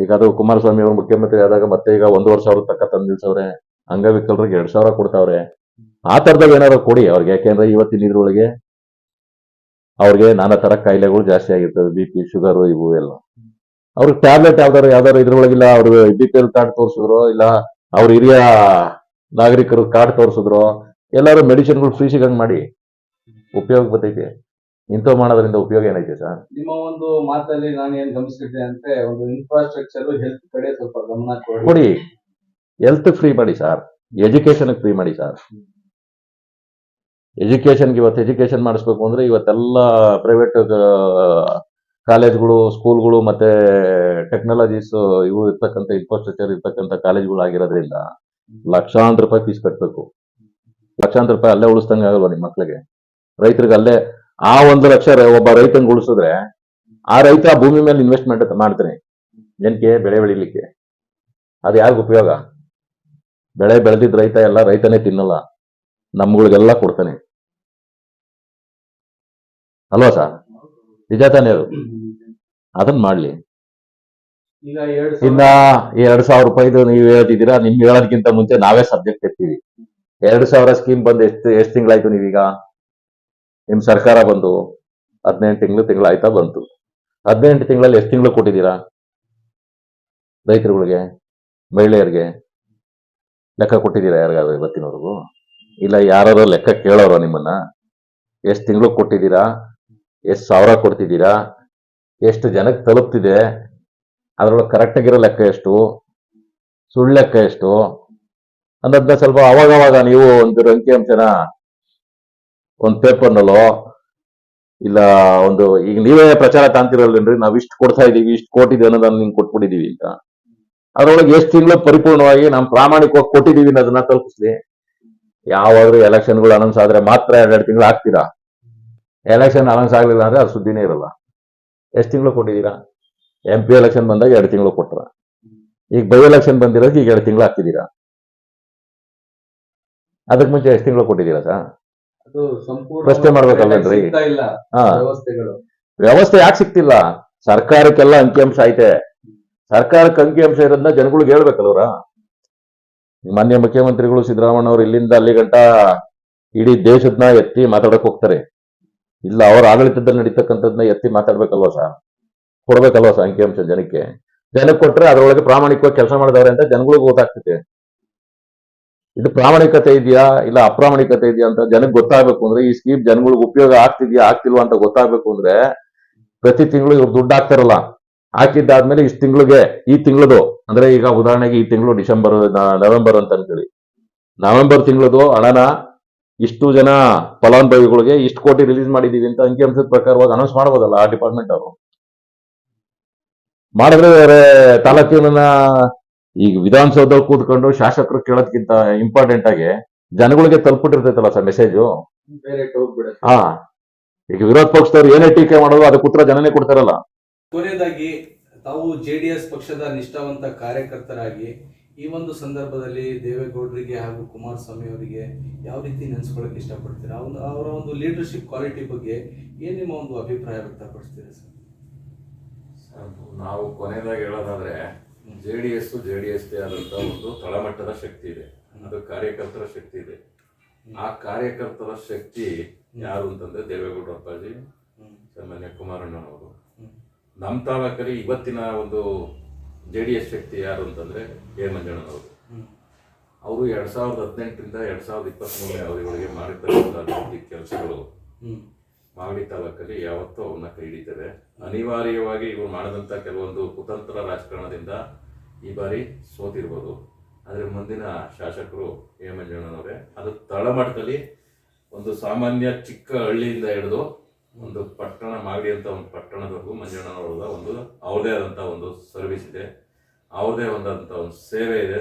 B: ಈಗ ಅದು ಕುಮಾರಸ್ವಾಮಿ ಅವರು ಮುಖ್ಯಮಂತ್ರಿ ಆದಾಗ ಮತ್ತೆ ಈಗ ಒಂದೂವರೆ ಸಾವಿರ ತಕ್ಕ ತಂದು ನಿಲ್ಸವ್ರೆ, ಅಂಗವಿಕಲರಿಗೆ ಎರಡ್ ಸಾವಿರ ಕೊಡ್ತಾವ್ರೆ. ಆ ತರದಾಗ ಏನಾದ್ರು ಕೊಡಿ ಅವ್ರಿಗೆ, ಯಾಕೆಂದ್ರೆ ಇವತ್ತಿನ ಇದ್ರೊಳಗೆ ಅವ್ರಿಗೆ ನಾನಾ ತರ ಕಾಯಿಲೆಗಳು ಜಾಸ್ತಿ ಆಗಿರ್ತವೆ ಬಿ ಪಿ ಶುಗರು ಇವು ಎಲ್ಲ. ಅವ್ರಿಗೆ ಟ್ಯಾಬ್ಲೆಟ್ ಯಾವ್ದಾರು ಯಾವ್ದಾರು ಇದ್ರೊಳಗಿಲ್ಲ, ಅವ್ರು ಬಿ ಪಿ ಎಲ್ ಕಾರ್ಡ್ ತೋರಿಸಿದ್ರು, ಇಲ್ಲ ಅವ್ರ ಹಿರಿಯ ನಾಗರಿಕರು ಕಾರ್ಡ್ ತೋರಿಸಿದ್ರು ಎಲ್ಲಾರು ಮೆಡಿಸಿನ್ಗಳು ಫ್ರೀ ಸಿಗಂಗ್ ಮಾಡಿ ಉಪಯೋಗ ಬರ್ತೈತೆ. ಇಂಥವ್ ಮಾಡೋದ್ರಿಂದ ಉಪಯೋಗ ಏನೈತೆ ಸರ್?
A: ನಿಮ್ಮ ಒಂದು ಮಾತಲ್ಲಿ ನಾನು ಏನ್ ಗಮನಿಸಿದ್ದೆ ಅಂದ್ರೆ ಒಂದು ಇನ್ಫ್ರಾಸ್ಟ್ರಕ್ಚರ್ ಹೆಲ್ತ್ ಕಡೆ ಸ್ವಲ್ಪ ಗಮನ ಕೊಡಿ.
B: ಕೊಡಿ. ಹೆಲ್ತ್ ಫ್ರೀ ಮಾಡಿ ಸರ್. ಎಜುಕೇಶನ್ ಫ್ರೀ ಮಾಡಿ ಸರ್. ಎಜುಕೇಶನ್ಗೆ ಇವತ್ತು ಎಜುಕೇಶನ್ ಮಾಡಿಸ್ಬೇಕು ಅಂದ್ರೆ ಇವತ್ತೆಲ್ಲ ಪ್ರೈವೇಟ್ ಕಾಲೇಜ್ಗಳು ಸ್ಕೂಲ್ಗಳು ಮತ್ತೆ ಟೆಕ್ನಾಲಜೀಸ್ ಇವು ಇರ್ತಕ್ಕಂಥ ಇನ್ಫ್ರಾಸ್ಟ್ರಕ್ಚರ್ ಇರ್ತಕ್ಕಂಥ ಕಾಲೇಜ್ಗಳು ಆಗಿರೋದ್ರಿಂದ ಲಕ್ಷಾಂತರ ರೂಪಾಯಿ ಫೀಸ್ ಕಟ್ಟಬೇಕು ಲಕ್ಷಾಂತರ ರೂಪಾಯಿ ಅಲ್ಲೇ ಉಳಿಸ್ದಂಗೆ ಆಗಲ್ವಾ ನಿಮ್ಮ ಮಕ್ಳಿಗೆ? ರೈತರಿಗೆ ಅಲ್ಲೇ ಆ ಒಂದು ಲಕ್ಷ ಒಬ್ಬ ರೈತಂಗೆ ಉಳಿಸಿದ್ರೆ ಆ ರೈತ ಆ ಭೂಮಿ ಮೇಲೆ ಇನ್ವೆಸ್ಟ್ಮೆಂಟ್ ಮಾಡ್ತಾನೆ. ಏನಕ್ಕೆ ಬೆಳೆ ಬೆಳಿಲಿಕ್ಕೆ. ಅದು ಯಾರಿಗ ಉಪಯೋಗ? ಬೆಳೆ ಬೆಳೆದಿದ್ದ ರೈತ ಎಲ್ಲ ರೈತನೇ ತಿನ್ನಲ್ಲ. ನಮ್ಗಳಿಗೆಲ್ಲ ಕೊಡ್ತಾನೆ. ಅಲ್ವಾ ಸರ್? ನಿಜ ತಾನೇ ಅದು? ಅದನ್ನ ಮಾಡ್ಲಿ. ಇನ್ನ ಎರಡ್ ಸಾವಿರ ರೂಪಾಯಿದು ನೀವು ಹೇಳ್ತಿದ್ದೀರಾ ನಿಮ್ಗೆ ಹೇಳೋದಕ್ಕಿಂತ ಮುಂಚೆ ನಾವೇ ಸಬ್ಜೆಕ್ಟ್ ಎತ್ತೀವಿ ಎರಡು ಸಾವಿರ ಸ್ಕೀಮ್ ಬಂದು ಎಷ್ಟು ಎಷ್ಟು ತಿಂಗಳಾಯ್ತು ನೀವೀಗ? ನಿಮ್ ಸರ್ಕಾರ ಬಂದು ಹದಿನೆಂಟು ತಿಂಗಳು ತಿಂಗಳು ಆಯ್ತಾ ಬಂತು. ಹದಿನೆಂಟು ತಿಂಗಳಲ್ಲಿ ಎಷ್ಟು ತಿಂಗಳು ಕೊಟ್ಟಿದ್ದೀರಾ? ರೈತರುಗಳಿಗೆ ಮಹಿಳೆಯರಿಗೆ ಲೆಕ್ಕ ಕೊಟ್ಟಿದ್ದೀರಾ ಯಾರಿಗಾದ್ರು ಇವತ್ತಿನವರೆಗೂ? ಇಲ್ಲ ಯಾರು ಲೆಕ್ಕ ಕೇಳೋರು ನಿಮ್ಮನ್ನ? ಎಷ್ಟು ತಿಂಗಳು ಕೊಟ್ಟಿದ್ದೀರಾ? ಎಷ್ಟು ಸಾವಿರ ಕೊಡ್ತಿದ್ದೀರಾ? ಎಷ್ಟು ಜನಕ್ಕೆ ತಲುಪ್ತಿದೆ, ಅದರೊಳಗೆ ಕರೆಕ್ಟ್ ಆಗಿರೋ ಲೆಕ್ಕ ಎಷ್ಟು, ಸುಳ್ಳು ಲೆಕ್ಕ ಎಷ್ಟು ಅನ್ನೋದನ್ನ ಸ್ವಲ್ಪ ಅವಾಗ ಅವಾಗ ನೀವು ಒಂದು ಅಂಕಿಅಂಶನ ಒಂದು ಪೇಪರ್ನಲ್ಲೋ, ಇಲ್ಲ ಒಂದು, ಈಗ ನೀವೇ ಪ್ರಚಾರ ತಾಂತಿರಲ್ಲೇನ್ರಿ ನಾವು ಇಷ್ಟು ಕೊಡ್ತಾ ಇದೀವಿ, ಇಷ್ಟು ಕೊಟ್ಟಿದ್ದೀವಿ ಅನ್ನೋದನ್ನ ನಿಮ್ಗೆ ಕೊಟ್ಬಿಟ್ಟಿದೀವಿ ಅಂತ ಅದ್ರೊಳಗೆ ಎಷ್ಟು ತಿಂಗಳು ಪರಿಪೂರ್ಣವಾಗಿ ನಾವು ಪ್ರಾಮಾಣಿಕವಾಗಿ ಕೊಟ್ಟಿದೀವಿ ಅನ್ನೋದನ್ನ ತಲುಪಿಸ್ಲಿ. ಯಾವಾಗಲೂ ಎಲೆಕ್ಷನ್ಗಳು ಅನೌನ್ಸ್ ಆದ್ರೆ ಮಾತ್ರ ಎರಡೆರಡು ತಿಂಗಳು ಆಗ್ತೀರಾ? ಎಲೆಕ್ಷನ್ ಅನೌನ್ಸ್ ಆಗಲಿಲ್ಲ ಅಂದ್ರೆ ಅದು ಸುದ್ದಿನೇ ಇರಲ್ಲ. ಎಷ್ಟು ತಿಂಗಳು ಕೊಟ್ಟಿದ್ದೀರಾ? ಎಂ ಪಿ ಎಲೆಕ್ಷನ್ ಬಂದಾಗ ಎರಡು ತಿಂಗಳು ಕೊಟ್ರ. ಈಗ ಬೈ ಎಲೆಕ್ಷನ್ ಬಂದಿರೋದು ಈಗ ಎರಡು ತಿಂಗಳು ಹಾಕ್ತಿದ್ದೀರಾ ಅದಕ್ಕೆ ಮುಂಚೆ ಎಷ್ಟು ತಿಂಗಳು ಕೊಟ್ಟಿದ್ದೀರಾ ಸರ್? ಪ್ರಶ್ನೆ ಮಾಡ್ಬೇಕಲ್ವೇನ್ರಿ? ಹಾ. ವ್ಯವಸ್ಥೆ ಯಾಕೆ ಸಿಕ್ತಿಲ್ಲ ಸರ್ಕಾರಕ್ಕೆಲ್ಲ ಅಂಕಿಅಂಶ ಐತೆ. ಸರ್ಕಾರಕ್ಕೆ ಅಂಕಿಅಂಶ ಇರೋದನ್ನ ಜನಗಳಿಗೆ ಹೇಳ್ಬೇಕಲ್ವರ ಮಾನ್ಯ ಮುಖ್ಯಮಂತ್ರಿಗಳು ಸಿದ್ದರಾಮಯ್ಯ ಅವರು ಇಲ್ಲಿಂದ ಅಲ್ಲಿ ಗಂಟ ಇಡೀ ದೇಶದನ್ನ ಎತ್ತಿ ಮಾತಾಡಕ್ ಹೋಗ್ತಾರೆ. ಇಲ್ಲ, ಅವ್ರ ಆಡಳಿತದಲ್ಲಿ ನಡೀತಕ್ಕಂಥದ್ನ ಎತ್ತಿ ಮಾತಾಡ್ಬೇಕಲ್ವಾ ಸರ್? ಕೊಡ್ಬೇಕಲ್ವಾ ಸರ್ ಅಂಕಿಅಂಶ ಜನಕ್ಕೆ? ಜನಕ್ಕೆ ಕೊಟ್ರೆ ಅದರೊಳಗೆ ಪ್ರಾಮಾಣಿಕವಾಗಿ ಕೆಲಸ ಮಾಡಿದವ್ರೆ ಅಂತ ಜನಗಳಿಗೆ ಗೊತ್ತಾಗ್ತೈತೆ ಇದು ಪ್ರಾಮಾಣಿಕತೆ ಇದೆಯಾ? ಇಲ್ಲ, ಅಪ್ರಾಮಾಣಿಕತೆ ಇದೆಯಾ ಅಂತ ಜನಕ್ಕೆ ಗೊತ್ತಾಗಬೇಕು ಅಂದ್ರೆ ಈ ಸ್ಕೀಮ್ ಜನಗಳಿಗೆ ಉಪಯೋಗ ಆಗ್ತಿದ್ಯಾ, ಆಗ್ತಿಲ್ವಾ ಅಂತ ಗೊತ್ತಾಗಬೇಕು ಅಂದ್ರೆ ಪ್ರತಿ ತಿಂಗಳು ಇವ್ರು ದುಡ್ಡು ಹಾಕ್ತಾರಲ್ಲ, ಹಾಕಿದ್ದಾದ್ಮೇಲೆ ಇಷ್ಟು ತಿಂಗಳಿಗೆ, ಈ ತಿಂಗಳದು, ಅಂದ್ರೆ ಈಗ ಉದಾಹರಣೆಗೆ ಈ ತಿಂಗಳು ಡಿಸೆಂಬರ್, ನವೆಂಬರ್ ಅಂತ ಅನ್ಕೊಳ್ಳಿ ನವೆಂಬರ್ ತಿಂಗಳದು ಹಣನ ಇಷ್ಟು ಜನ ಫಲಾನುಭವಿಗಳಿಗೆ ಇಷ್ಟು ಕೋಟಿ ರಿಲೀಸ್ ಮಾಡಿದೀವಿ ಅಂತ ಅಂಕಿಅಂಶದ ಪ್ರಕಾರವಾಗಿ ಅನೌನ್ಸ್ ಮಾಡ್ಬೋದಲ್ಲ ಆ ಡಿಪಾರ್ಟ್ಮೆಂಟ್ ಅವರು? ಮಾಡಿದ್ರೆ ತಾಲೂಕಿನ ಈಗ ವಿಧಾನಸೌಧದಲ್ಲಿ ಕೂತ್ಕೊಂಡು ಶಾಸಕರು ಕೇಳೋದಕ್ಕಿಂತ ಇಂಪಾರ್ಟೆಂಟ್ ಆಗಿ ಜನಗಳಿಗೆ ತಲುಪಿಟ್ಟಿರ್ತೈತಲ್ಲ ಸರ್ ಮೆಸೇಜು ಹಾ. ಈಗ ವಿರೋಧ ಪಕ್ಷದವ್ರು ಏನೇ ಟೀಕೆ ಮಾಡೋದು ಅದಕ್ಕೆ ಉತ್ತರ ಜನನೇ ಕೊಡ್ತಾರಲ್ಲ.
E: ಕೊನೆಯದಾಗಿ ತಾವು ಜೆಡಿಎಸ್ ಪಕ್ಷದ ನಿಷ್ಠಾವಂತ ಕಾರ್ಯಕರ್ತರಾಗಿ ಈ ಒಂದು ಸಂದರ್ಭದಲ್ಲಿ ದೇವೇಗೌಡರಿಗೆ ಹಾಗೂ ಕುಮಾರಸ್ವಾಮಿ ಅವರಿಗೆ ಯಾವ ರೀತಿ ನೆನೆಸ್ಕೊಳ್ಳೋಕೆ ಇಷ್ಟಪಡ್ತೀರಾ? ಒಂದು ಅವರ ಒಂದು ಲೀಡರ್ಶಿಪ್ ಕ್ವಾಲಿಟಿ ಬಗ್ಗೆ ಏನು ನಿಮ್ಮ ಒಂದು ಅಭಿಪ್ರಾಯ ವ್ಯಕ್ತಪಡಿಸ್ತೀರಾ ಸರ್?
B: ನಾವು ಕೊನೆಯದಾಗಿ ಹೇಳೋದಾದ್ರೆ J D S J D S ಆದಂತ ಒಂದು ತಳಮಟ್ಟದ ಶಕ್ತಿ ಇದೆ. ಅದು ಕಾರ್ಯಕರ್ತರ ಶಕ್ತಿ ಇದೆ. ಆ ಕಾರ್ಯಕರ್ತರ ಶಕ್ತಿ ಯಾರು ಅಂತಂದ್ರೆ ದೇವೇಗೌಡ ಅಪ್ಪಾಜಿ. ಸಾಮಾನ್ಯ ಕುಮಾರಣ್ಣನವರು. ನಮ್ಮ ತಾಲೂಕಲ್ಲಿ ಇವತ್ತಿನ ಒಂದು ಜೆ ಡಿ ಎಸ್ ಶಕ್ತಿ ಯಾರು ಅಂತಂದ್ರೆ ಎ ಮಂಜಣ್ಣನವರು. ಅವರು ಎರಡು ಸಾವಿರದ ಹದಿನೆಂಟರಿಂದ ಎರಡು ಸಾವಿರದ ಇಪ್ಪತ್ತ್ ಮೂರನೇ ಅವಧಿಗಳಿಗೆ ಮಾಡಿರ್ತಕ್ಕಂಥ ಅಭಿವೃದ್ಧಿ ಕೆಲಸಗಳು ಮಾಗಡಿ ತಾಲೂಕಲ್ಲಿ ಯಾವತ್ತೂ ಅವನ್ನ ಕೈ ಹಿಡಿತದೆ. ಅನಿವಾರ್ಯವಾಗಿ ಇವರು ಮಾಡಿದಂತ ಕೆಲವೊಂದು ಕುತಂತ್ರ ರಾಜಕಾರಣದಿಂದ ಈ ಬಾರಿ ಸೋತಿರ್ಬೋದು. ಆದರೆ ಮುಂದಿನ ಶಾಸಕರು ಎ ಮಂಜಣ್ಣನವರೇ ಅದು ತಳಮಟ್ಟದಲ್ಲಿ ಒಂದು ಸಾಮಾನ್ಯ ಚಿಕ್ಕ ಹಳ್ಳಿಯಿಂದ ಹಿಡಿದು ಒಂದು ಪಟ್ಟಣ ಮಾಗಡಿ ಅಂತ ಒಂದು ಪಟ್ಟಣದವರೆಗೂ ಮಂಜಣ್ಣನವರದ ಒಂದು ಅವ್ರದೇ ಆದಂಥ ಒಂದು ಸರ್ವಿಸ್ ಇದೆ ಅವ್ರದೇ ಒಂದಂತ ಒಂದು ಸೇವೆ ಇದೆ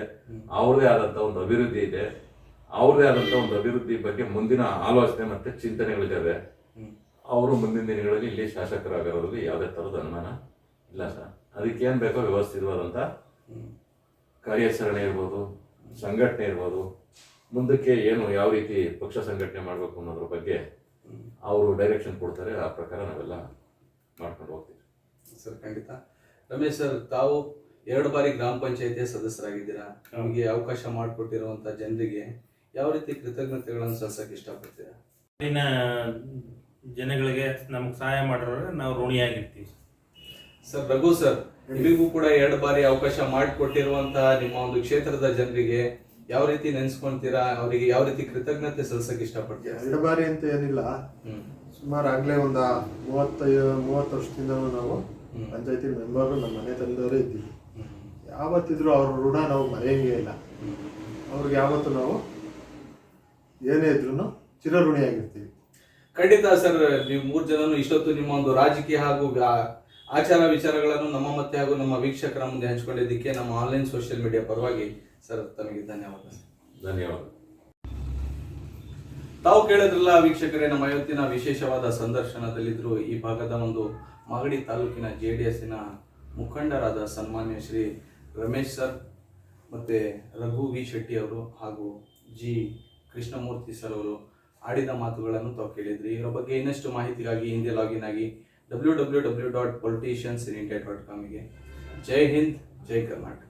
B: ಅವ್ರದೇ ಆದಂಥ ಒಂದು ಅಭಿವೃದ್ಧಿ ಇದೆ ಅವ್ರದೇ ಆದಂಥ ಒಂದು ಅಭಿವೃದ್ಧಿ ಬಗ್ಗೆ ಮುಂದಿನ ಆಲೋಚನೆ ಮತ್ತೆ ಚಿಂತನೆಗಳಿದ್ದಾವೆ. ಅವರು ಮುಂದಿನ ದಿನಗಳಲ್ಲಿ ಇಲ್ಲಿ ಶಾಸಕರಾಗಿರೋದ್ರಲ್ಲಿ ಯಾವುದೇ ಥರದ ಅನುಮಾನ ಇಲ್ಲ ಸರ್ ಅದಕ್ಕೆ ಏನ್ ಬೇಕೋ ವ್ಯವಸ್ಥಿತವಾದಂತ
A: ಹ್ಮ್.
B: ಕಾರ್ಯಾಚರಣೆ ಇರ್ಬೋದು, ಸಂಘಟನೆ ಇರ್ಬೋದು, ಮುಂದಕ್ಕೆ ಏನು ಯಾವ ರೀತಿ ಪಕ್ಷ ಸಂಘಟನೆ ಮಾಡಬೇಕು ಅನ್ನೋದ್ರ ಬಗ್ಗೆ. ಅವರು ಡೈರೆಕ್ಷನ್ ಕೊಡ್ತಾರೆ ಆ ಪ್ರಕಾರ ನಾವೆಲ್ಲ ಮಾಡ್ಕೊಂಡು ಹೋಗ್ತೀವಿ.
A: ಸರ್ ಖಂಡಿತ. ರಮೇಶ್ ಸರ್ ತಾವು ಎರಡು ಬಾರಿ ಗ್ರಾಮ ಪಂಚಾಯತಿಯ ಸದಸ್ಯರಾಗಿದ್ದೀರಾ? ನಮಗೆ ಅವಕಾಶ ಮಾಡಿಕೊಟ್ಟಿರುವಂಥ ಜನರಿಗೆ ಯಾವ ರೀತಿ ಕೃತಜ್ಞತೆಗಳನ್ನು ಸಲ್ಲಿಸಕ್ಕೆ ಇಷ್ಟಪಡ್ತೀರಾ?
C: ಇಲ್ಲಿನ ಜನಗಳಿಗೆ ನಮ್ಗೆ ಸಹಾಯ ಮಾಡಿರೋರು ನಾವು ಋಣಿಯಾಗಿರ್ತೀವಿ.
A: ಸರ್ ರಘು ಸರ್ ನಿಮಗೂ ಕೂಡ ಎರಡು ಬಾರಿ ಅವಕಾಶ ಮಾಡಿಕೊಟ್ಟಿರುವಂತಹ ನಿಮ್ಮ ಒಂದು ಕ್ಷೇತ್ರದ ಜನರಿಗೆ ಯಾವ ರೀತಿ ನೆನ್ಸ್ಕೊಂತೀರಾ? ಅವರಿಗೆ ಯಾವ ರೀತಿ ಕೃತಜ್ಞತೆ ಸಲ್ಲಿಸಕ್ಕೆ ಇಷ್ಟಪಡ್ತೀರಾ?
D: ಎರಡು ಬಾರಿ ಅಂತ ಏನಿಲ್ಲ.
A: ಹ್ಮ್.
D: ಸುಮಾರು ಆಗ್ಲೇ ಒಂದ ಮೂವತ್ತೈದು ಮೂವತ್ತು ವರ್ಷದಿಂದ ನಾವು. ಪಂಚಾಯತಿ ಮೆಂಬರ್ ನಮ್ಮ ಮನೆ ತಂದವರೇ ಇದ್ದೀವಿ. ಯಾವತ್ತಿದ್ರು ಅವ್ರ ಋಣ ನಾವು ಮರೆಯಂಗೇ ಇಲ್ಲ. ಅವ್ರಿಗೆ ಯಾವತ್ತು ನಾವು ಏನೇ ಇದ್ರು ಚಿರಋಣಿಯಾಗಿರ್ತೀವಿ.
A: ಖಂಡಿತ ಸರ್ ನೀವು ಮೂರ್ ಜನನು ಇಷ್ಟೊತ್ತು ನಿಮ್ಮ ಒಂದು ರಾಜಕೀಯ ಹಾಗೂ ಆಚಾರ ವಿಚಾರಗಳನ್ನು ನಮ್ಮ ಮತ್ತೆ ಹಾಗೂ ನಮ್ಮ ವೀಕ್ಷಕರ ಮುಂದೆ ಹಂಚಿಕೊಂಡಿದ್ದಕ್ಕೆ ನಮ್ಮ ಆನ್ಲೈನ್ ಸೋಷಿಯಲ್ ಮೀಡಿಯಾ ಪರವಾಗಿ ಸರ್ ತಮಗೆ ಧನ್ಯವಾದ.
B: ಧನ್ಯವಾದ.
A: ತಾವು ಕೇಳಿದ್ರಲ್ಲ ವೀಕ್ಷಕರೇ ನಮ್ಮ ಇವತ್ತಿನ ವಿಶೇಷವಾದ ಸಂದರ್ಶನದಲ್ಲಿದ್ದರು ಈ ಭಾಗದ ಒಂದು ಮಾಗಡಿ ತಾಲೂಕಿನ ಜೆ ಡಿ ಎಸ್ಸಿನ ಮುಖಂಡರಾದ ಸನ್ಮಾನ್ಯ ಶ್ರೀ ರಮೇಶ್ ಸರ್ ಮತ್ತು ರಘು ವಿ ಶೆಟ್ಟಿ ಅವರು ಹಾಗೂ ಜಿ ಕೃಷ್ಣಮೂರ್ತಿ ಸರ್ ಅವರು ಆಡಿದ ಮಾತುಗಳನ್ನು ತಾವು ಕೇಳಿದ್ರಿ. ಇದರ ಬಗ್ಗೆ ಇನ್ನಷ್ಟು ಮಾಹಿತಿಗಾಗಿ ಹಿಂದೆ ಲಾಗಿನ್ ಆಗಿ W W W dot politicians in India dot ಕಾಮಿಗೆ. ಜೈ ಹಿಂದ್ ಜೈ ಕರ್ನಾಟಕ.